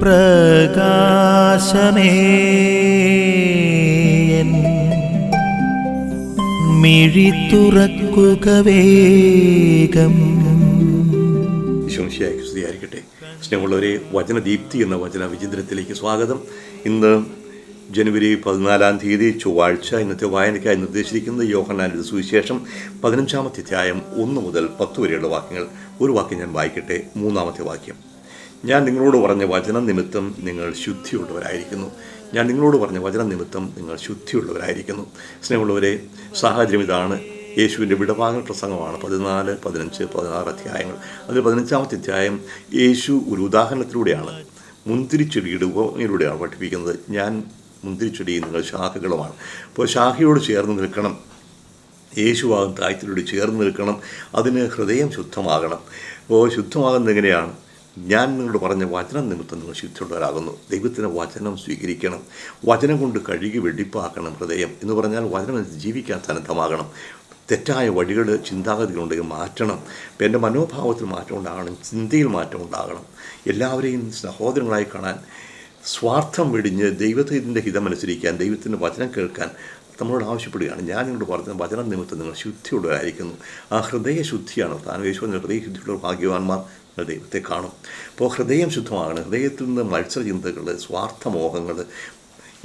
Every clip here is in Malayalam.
പ്രകാശമേ. മിഴി തുറക്കുക വേഗം. സ്തുതിയായിരിക്കട്ടെ സ്നേഹമുള്ളവരെ വചനദീപ്തി എന്ന വചന വിചിത്രത്തിലേക്ക് സ്വാഗതം. ഇന്ന് ജനുവരി പതിനാലാം തീയതി ചൊവ്വാഴ്ച ഇന്നത്തെ വായനയ്ക്കായി നിർദ്ദേശിച്ചിരിക്കുന്നത് യോഹനാനിന്റെ സുവിശേഷം പതിനഞ്ചാമത്തെ അധ്യായം ഒന്ന് മുതൽ പത്ത് വരെയുള്ള വാക്യങ്ങൾ. ഒരു വാക്യം ഞാൻ വായിക്കട്ടെ മൂന്നാമത്തെ വാക്യം. ഞാൻ നിങ്ങളോട് പറഞ്ഞ വചനം നിമിത്തം നിങ്ങൾ ശുദ്ധിയുള്ളവരായിരിക്കുന്നു. ഞാൻ നിങ്ങളോട് പറഞ്ഞ വചനം നിമിത്തം നിങ്ങൾ ശുദ്ധിയുള്ളവരായിരിക്കുന്നു. സ്നേഹമുള്ളവരെ സാഹചര്യം ഇതാണ്. യേശുവിന്റെ വിടവാങ്ങൽ പ്രസംഗമാണ് പതിനാല് പതിനഞ്ച് പതിനാറ് അധ്യായങ്ങൾ. അതിൽ പതിനഞ്ചാമത്തെ അധ്യായം യേശു ഒരു ഉദാഹരണത്തിലൂടെയാണ്. മുന്തിരിച്ചെടിയുടെ ഉപമയിലൂടെയാണ് പഠിപ്പിക്കുന്നത്. ഞാൻ മുന്തിരിച്ചെടി നിങ്ങൾ ശാഖകളുമാണ്. അപ്പോൾ ശാഖയോട് ചേർന്ന് നിൽക്കണം. യേശുവാകും താഴ്ത്തിലൂടെ ചേർന്ന് നിൽക്കണം. അതിന് ഹൃദയം ശുദ്ധമാകണം. അപ്പോൾ ശുദ്ധമാകുന്നത് എങ്ങനെയാണ്? ഞാൻ നിങ്ങളോട് പറഞ്ഞ വചനം നിമിത്തം നിങ്ങൾ ശുദ്ധിയുള്ളവരാകുന്നു ദൈവത്തിന്റെ വചനം സ്വീകരിക്കണം. വചനം കൊണ്ട് കഴുകി വെടിപ്പാക്കണം ഹൃദയം എന്ന് പറഞ്ഞാൽ വചനം ജീവിക്കാൻ സന്നദ്ധമാകണം. തെറ്റായ വഴികൾ ചിന്താഗതികളുണ്ടെങ്കിൽ മാറ്റണം. എന്റെ മനോഭാവത്തിൽ മാറ്റം ഉണ്ടാകണം ചിന്തയിൽ മാറ്റം ഉണ്ടാകണം. എല്ലാവരെയും സഹോദരങ്ങളായി കാണാൻ സ്വാർത്ഥം വെടിഞ്ഞ് ദൈവത്തിന്റെ ഹിതമനുസരിക്കാൻ ദൈവത്തിന്റെ വചനം കേൾക്കാൻ നമ്മളോട് ആവശ്യപ്പെടുകയാണ്. ഞാൻ നിങ്ങളോട് പറഞ്ഞ വചന നിമിത്തം നിങ്ങൾ ശുദ്ധിയുള്ളവരായിരിക്കുന്നു. ആ ഹൃദയ ശുദ്ധിയാണ് താൻ യേശുവിന്റെ ഹൃദയ ശുദ്ധിയുള്ള ഭാഗ്യവാന്മാർ ദൈവത്തെ കാണും. അപ്പോൾ ഹൃദയം ശുദ്ധമാകണം. ഹൃദയത്തിൽ നിന്ന് മത്സരചിന്തകൾ സ്വാർത്ഥമോഹങ്ങൾ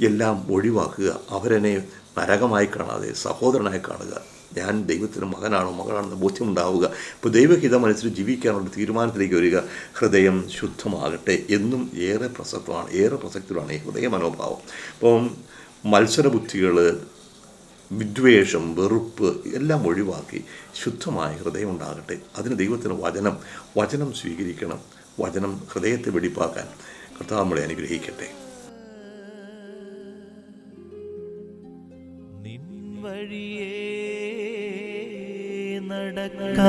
എല്ലാം ഒഴിവാക്കുക. അവരനെ നരകമായി കാണാതെ സഹോദരനായി കാണുക. ഞാൻ ദൈവത്തിന് മകനാണോ? മകളാണെന്ന് ബോധ്യമുണ്ടാവുക. ഇപ്പോൾ ദൈവഹിതം അനുസരിച്ച് ജീവിക്കാനുള്ള തീരുമാനത്തിലേക്ക് വരിക. ഹൃദയം ശുദ്ധമാകട്ടെ എന്നും ഏറെ പ്രസക്തമാണ്. ഏറെ പ്രസക്തമാണ് ഈ ഹൃദയ മനോഭാവം. അപ്പം മത്സരബുദ്ധികൾ വിദ്വേഷം വെറുപ്പ് എല്ലാം ഒഴിവാക്കി ശുദ്ധമായ ഹൃദയം ഉണ്ടാകട്ടെ. അതിന് ദൈവത്തിന് വചനം വചനം സ്വീകരിക്കണം. വചനം ഹൃദയത്തെ വെടിപ്പാക്കാൻ കർത്താവ് നമ്മളെ അനുഗ്രഹിക്കട്ടെ. വഴിയേ നടക്ക